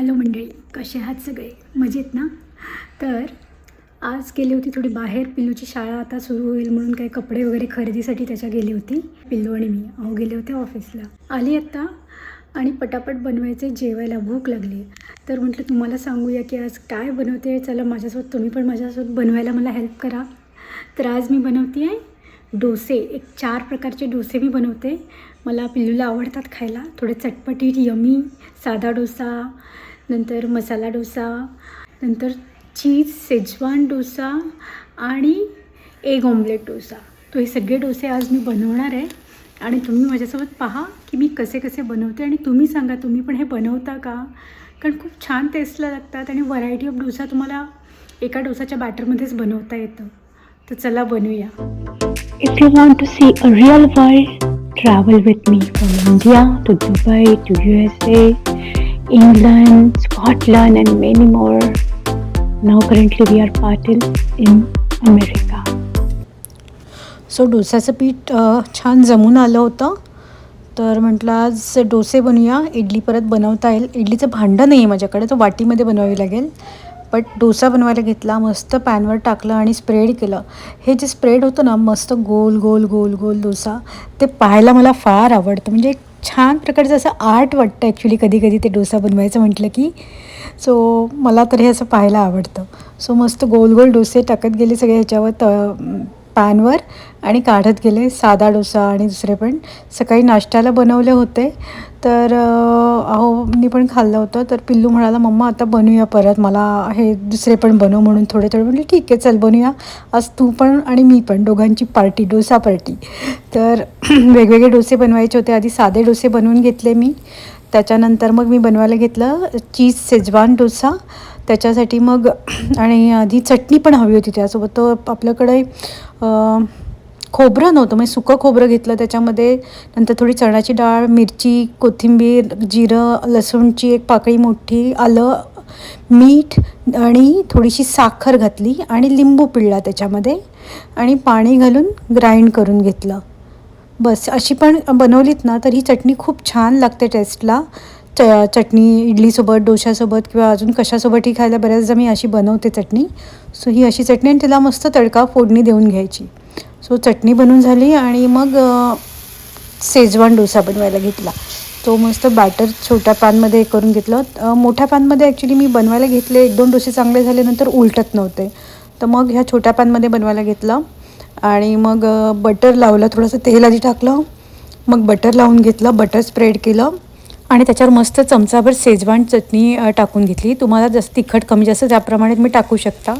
Hello मंडळी कसे आहात सगळे? मजेत ना? तर आज गेली होती थोडी बाहेर. पिल्लूची शाळा आता सुरू होईल म्हणून काही कपडे वगैरे खरेदीसाठी त्याच्या गेली होती. पिल्लू आणि मी. अहो गेले होते ऑफिसला. आली आत्ता आणि पटापट बनवायचे जेवायला भूक लागली. तर म्हटलं तुम्हाला सांगूया की आज काय बनवते? चला माझ्यासोबत तुम्ही पण माझ्यासोबत बनवायला मला हेल्प करा. तर आज मी बनवते आहे डोसे. एक चार प्रकारचे डोसे मी बनवते. मला पिल्लूला आवडतात खायला. थोडे चटपटीत यमी साधा डोसा नंतर मसाला डोसा नंतर चीज सेजवान डोसा आणि एग ऑमलेट डोसा. तो हे सगळे डोसे आज मी बनवणार आहे. आणि तुम्ही माझ्यासोबत पहा की मी कसे कसे बनवते आणि तुम्ही सांगा तुम्ही पण हे बनवता का? कारण खूप छान टेस्टला लागतात आणि व्हरायटी ऑफ डोसा तुम्हाला एका डोसाच्या बॅटरमध्येच बनवता येतं. तर चला बनवूया. If you want to see a real world travel with me from India to Dubai to U S A England, Scotland, and many more. Now, currently, we are part in America. So डोस्याचं पीठ छान जमून आलं होतं. तर म्हटलं आज डोसे बनवूया. इडली परत बनवता येईल. इडलीचं भांडं नाही आहे माझ्याकडे तो वाटीमध्ये बनवावी लागेल. बट डोसा बनवायला घेतला मस्त पॅनवर टाकलं आणि स्प्रेड केलं. हे जे स्प्रेड होतं ना मस्त गोल गोल गोल गोल डोसा ते पाहायला मला फार आवडतं. म्हणजे एक छान प्रकारचं असं आर्ट वाटतं ॲक्च्युली कधी कधी ते डोसा बनवायचं म्हटलं की. सो मला तर हे असं पाहायला आवडतं. सो मस्त गोल गोल डोसे टाकत गेले सगळे ह्याच्यावर त पॅनवर आणि काढत गेले साधा डोसा आणि दुसरे पण. सकाळी नाश्त्याला बनवले होते. तर अहो मी पण खाल्लं होतं. तर पिल्लू म्हणाला मम्मा आता बनवूया परत. मला हे दुसरे पण बनव म्हणून थोडे थोडे. म्हणले ठीक आहे चल बनवूया आज तू पण आणि मी पण दोघांची पार्टी डोसा पार्टी. तर वेगवेगळे डोसे बनवायचे होते. आधी साधे डोसे बनवून घेतले मी. त्याच्यानंतर मग मी बनवायला घेतलं चीज शेजवान डोसा त्याच्यासाठी मग आणि आधी चटणी पण हवी होती त्यासोबत. तर आपल्याकडे खोबरं नव्हतं म्हणजे सुकं खोबरं घेतलं त्याच्यामध्ये. नंतर थोडी चण्याची डाळ मिरची कोथिंबीर जिरं लसूणची एक पाकळी मोठी आलं मीठ आणि थोडीशी साखर घातली आणि लिंबू पिळला त्याच्यामध्ये. आणि पाणी घालून ग्राइंड करून घेतलं. बस अशी पण बनवलीत ना तर ही चटणी खूप छान लागते टेस्टला. च चटणी इडलीसोबत डोशासोबत किंवा अजून कशासोबतही खायला बऱ्याचदा मी अशी बनवते चटणी. सो ही अशी चटणी आणि तिला मस्त तडका फोडणी देऊन घ्यायची. सो चटणी बनवून झाली आणि मग सेजवान शेजवान डोसा बनवायला घेतला. तो मस्त बॅटर छोट्या पॅनमध्ये करून घेतलं. मोठ्या पॅनमध्ये ॲक्च्युली मी बनवायला घेतले. एक दोन डोसे चांगले झाले नंतर उलटत नव्हते. तर मग ह्या छोट्या पॅनमध्ये बनवायला घेतलं. आणि मग बटर लावलं थोडंसं तेल आधी टाकलं. मग बटर लावून घेतलं बटर स्प्रेड केलं. आणि त्याच्यावर मस्त चमचाभर शेजवान चटणी टाकून घेतली. तुम्हाला जसं तिखट कमी जास्त त्याप्रमाणे तुम्ही टाकू शकता.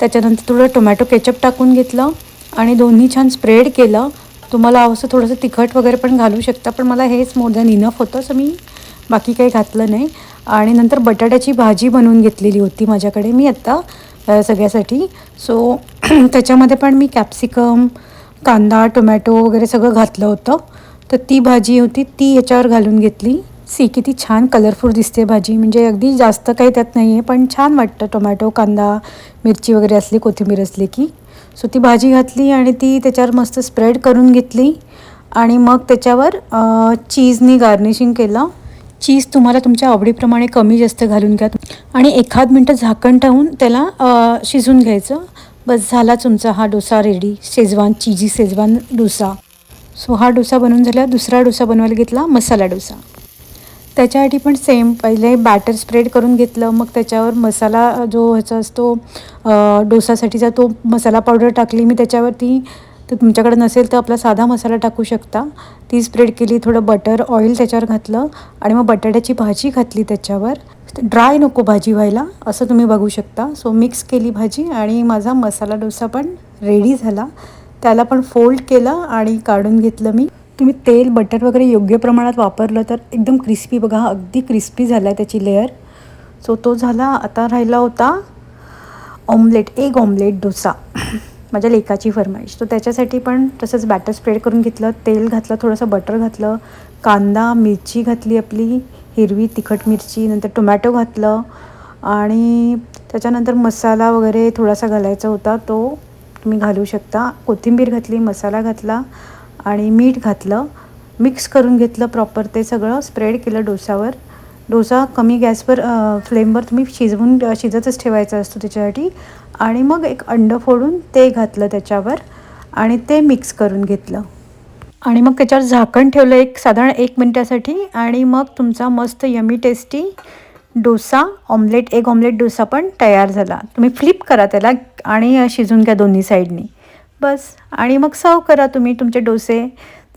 त्याच्यानंतर थोडं टोमॅटो केचप टाकून घेतलं आणि दोन्ही छान स्प्रेड केलं. तुम्हाला असं थोडंसं तिखट वगैरे पण घालू शकता पण मला हेच मोर दॅन इनफ होतं सो मी बाकी काही घातलं नाही. आणि नंतर बटाट्याची भाजी बनवून घेतलेली होती माझ्याकडे मी आत्ता सगळ्यासाठी. सो त्याच्यामध्ये पण मी कॅप्सिकम कांदा टोमॅटो वगैरे सगळं घातलं होतं. तर ती भाजी होती ती याच्यावर घालून घेतली. सी किती छान कलरफुल दिसते भाजी. म्हणजे अगदी जास्त काही त्यात नाही आहे पण छान वाटतं. टोमॅटो कांदा मिरची वगैरे असली कोथिंबीर असली की. सो ती भाजी घातली आणि ती त्याच्यावर मस्त स्प्रेड करून घेतली. आणि मग त्याच्यावर चीजनी गार्निशिंग केलं. चीज तुम्हाला तुमच्या आवडीप्रमाणे कमी जास्त घालून घ्या. आणि एखाद मिनटं झाकण ठेवून त्याला शिजून घ्यायचं. बस झाला तुमचा हा dosa ready Schezwan cheesy Schezwan dosa. So हा डोसा बनवून झाला. दुसरा डोसा बनवायला घेतला. मसाला डोसा. त्याच्यासाठी पण सेम पहिले बॅटर स्प्रेड करून घेतलं मग त्याच्यावर मसाला जो ह्याचा असतो डोसासाठीचा तो मसाला पावडर टाकली मी त्याच्यावरती तर तुमच्याकडे नसेल तर आपला साधा मसाला टाकू शकता. ती स्प्रेड केली थोडं बटर ऑइल त्याच्यावर घातलं आणि मग बटाट्याची भाजी घातली त्याच्यावर. ड्राय नको भाजी व्हायला असं तुम्ही बघू शकता. सो मिक्स केली भाजी आणि माझा मसाला डोसा पण रेडी झाला. त्याला पण फोल्ड केलं आणि काढून घेतलं मी. तुम्ही तेल बटर वगैरे योग्य प्रमाणात वापरलं तर एकदम क्रिस्पी बघा हा अगदी क्रिस्पी झाला आहे त्याची लेअर सो तो झाला आता राहिला होता ऑमलेट एग ऑमलेट डोसा. माझ्या लेकाची फरमाईश. तो त्याच्यासाठी पण तसंच बॅटर स्प्रेड करून घेतलं तेल घातलं थोडंसं बटर घातलं कांदा मिरची घातली आपली हिरवी तिखट मिरची नंतर टोमॅटो घातलं आणि त्याच्यानंतर मसाला वगैरे थोडासा घालायचा होता तो तुम्ही घालू शकता. कोथिंबीर घातली मसाला घातला आणि मीठ घातलं मिक्स करून घेतलं प्रॉपर ते सगळं स्प्रेड केलं डोसावर. डोसा कमी गॅसवर फ्लेमवर तुम्ही शिजवून शिजतच ठेवायचा असतो त्याच्यासाठी. आणि मग एक अंडं फोडून ते घातलं त्याच्यावर आणि ते मिक्स करून घेतलं. आणि मग त्याच्यावर झाकण ठेवलं एक साधारण एक मिनटासाठी आणि मग तुमचा मस्त yummy tasty dosa omelette egg omelette dosa पण तयार झाला. तुम्ही फ्लिप करा त्याला आणि शिजून घ्या दोन्ही साईडनी बस. आणि मग सर्व करा तुम्ही तुमचे डोसे.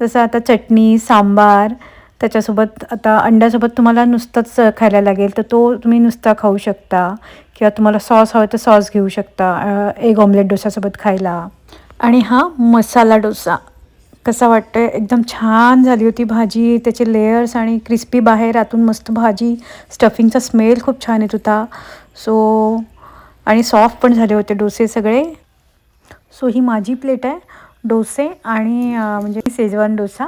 जसं आता चटणी सांबार त्याच्यासोबत आता अंड्यासोबत तुम्हाला नुसतंच खायला लागेल. तर तो तुम्ही नुसता खाऊ शकता. किंवा तुम्हाला सॉस हवं तर सॉस घेऊ शकता एग ऑमलेट डोसासोबत खायला. आणि हा मसाला डोसा. कसा वाटतं एकदम छान झाली होती भाजी. त्याचे लेयर्स आणि क्रिस्पी बाहेर आतून मस्त भाजी. स्टफिंगचा स्मेल खूप छान येत होता. सो आणि सॉफ्ट पण झाले होते डोसे सगळे. सो ही माझी प्लेट आहे डोसे आणि म्हणजे शेजवान डोसा.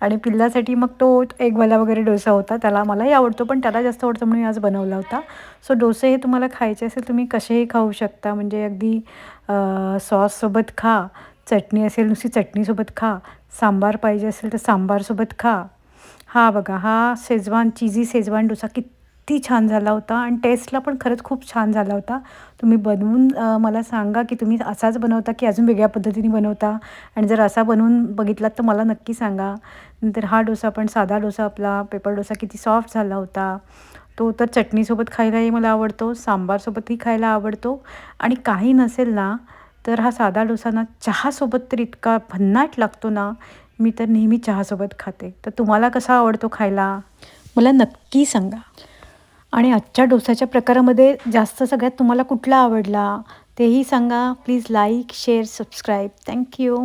आणि पिल्लासाठी मग तो एगवाला वगैरे डोसा होता त्याला मलाही आवडतो पण त्याला जास्त आवडतो म्हणून आज बनवला होता. सो डोसे हे तुम्हाला खायचे असेल तुम्ही कसेही खाऊ शकता. म्हणजे अगदी सॉससोबत खा चटणी असेल नुसती चटणीसोबत खा सांबार पाहिजे असेल तर सांबारसोबत खा. हा बघा हा शेजवान चिझी शेजवान डोसा किती छान झाला होता आणि टेस्टला पण खरंच खूप छान झाला होता. तुम्ही बनवून मला सांगा की तुम्ही असाच बनवता की अजून वेगळ्या पद्धतीने बनवता? आणि जर असा बनवून बघितलात तर मला नक्की सांगा. नंतर हा डोसा पण साधा डोसा आपला पेपर डोसा किती सॉफ्ट झाला होता. तो तर चटणीसोबत खायलाही मला आवडतो सांबारसोबतही खायला आवडतो. आणि काही नसेल ना तर हा साधा डोसा ना चहासोबत तर इतका भन्नाट लागतो ना मी तर नेहमी चहासोबत खाते. तर तुम्हाला कसा आवडतो खायला? मला नक्की सांगा. आणि आजच्या डोसाच्या प्रकारामध्ये जास्त सगळ्यात तुम्हाला कुठला आवडला तेही सांगा. Please like share subscribe thank you